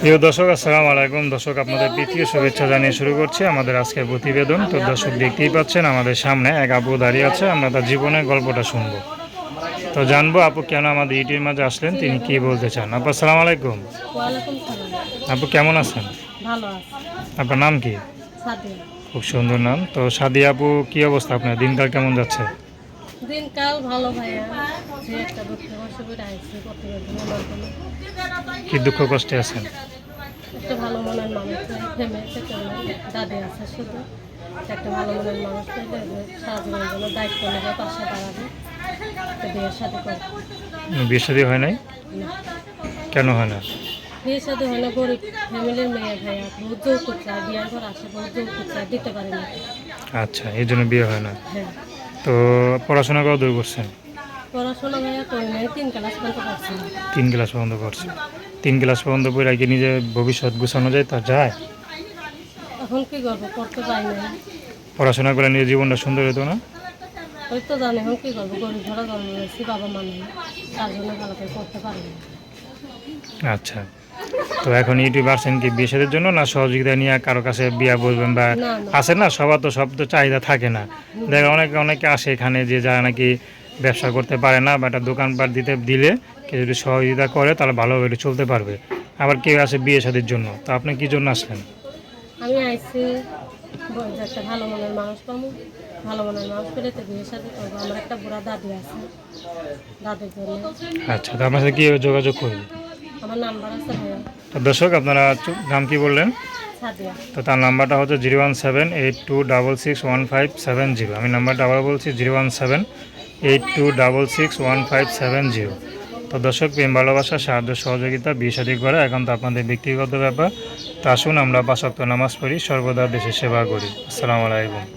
প্রিয় দর্শক আসসালামু আলাইকুম। দর্শক আপনাদের তৃতীয় শুভেচ্ছা জানিয়ে শুরু করছি আমাদের আজকের প্রতিবেদন। তো দর্শক দেখতেই পাচ্ছেন আমাদের সামনে এক আপু দাঁড়িয়ে আছে আমরা তার জীবনের গল্পটা শুনব। তো জানব আপু কেন আমাদের ইটির মাঝে আসলেন তিনি কি বলতে চান? আপু আসসালামু আলাইকুম। আপু কেমন আছেন? আপনার নাম কি? খুব সুন্দর নাম। তো সাদিয়া আপু কি অবস্থা আপনার? দিনকাল কেমন যাচ্ছে? দিনকাল ভালো ভাইয়া যে একটা দুঃখে করে আইসি আমার কি দুঃখ কষ্টে আছেন? একটা ভালো মনের মানুষ ফেমে দাদি আছে শুধু। একটা ভালো মনের মানুষ পেলে যে সারা জন্য দায়িত্ব নেবে পাশে দাঁড়াবে বিয়ের সাথে করে হয় নাই? কেন হয় না? বিয়ের সাথে হলো গরিব ফ্যামিলির মেয়ে ভাইয়া বহুত যৌতুক চায় বিয়ার ঘর আসে বহুত যৌতুক চায় দিতে পারে না। আচ্ছা এই জন্য বিয়ে হয় না? হ্যাঁ। তো পড়াশোনা কত দূর করছেন? পড়াশোনা তিন ক্লাস পর্যন্ত না তিন ক্লাস পর্যন্ত পড়ছে তিন ক্লাস পর্যন্ত পড়ে কি নিজে ভবিষ্যৎ গুছানো যায় তা যায়? এখন কি করব পড়তে পাই না পড়াশোনা করে নিজের জীবনটা সুন্দর হতো না? ওই তো জানি এখন কি করব গরিব ঘরে হয়েছি বাবা মা নেই তার জন্য ভালো করে করতে পারি না আচ্ছা। তো এখন ইউটিউব আসছেন কি বিয়ের জন্য না সহযোগিতা নিয়ে কারও কাছে বিয়া বলবেন বা না না। সবার তো সব তো চাহিদা থাকে না। দেখে অনেকে অনেকে আসে এখানে যে যারা নাকি ব্যবসা করতে পারে না বা একটা দোকানপাট দিতে দিলে কেউ যদি সহযোগিতা করে তাহলে ভালোভাবে চলতে পারবে। আবার কেউ আসে বিয়ে শাদির জন্য। তো আপনি কি জন্য আসলেন? আমি যে একটা ভালো মনের মানুষ পাবো ভালো মনের মানুষ পেলে তো বিয়ের সাথে করব। আমার একটা বুড়া দাদি আছে দাদির জন্য। আচ্ছা তো আপনার সাথে কীভাবে যোগাযোগ করবে? আমার নাম্বার আছে ভাইয়া। দর্শক আপনারা নাম কি বললেন? তো তার নাম্বারটা হচ্ছে zero one seven eight two double six one five seven zero. আমি নাম্বারটা আবার বলছি zero one seven eight two double six one five seven zero. তো দর্শক, প্রেম, ভালোবাসা, সাহায্য, সহযোগিতা শাদী করা এখন তো আপনাদের ব্যক্তিগত ব্যাপার। তা আসুন আমরা পাশাক্ত নামাজ পড়ি, সর্বদা দেশের সেবা করি। আসসালামু আলাইকুম।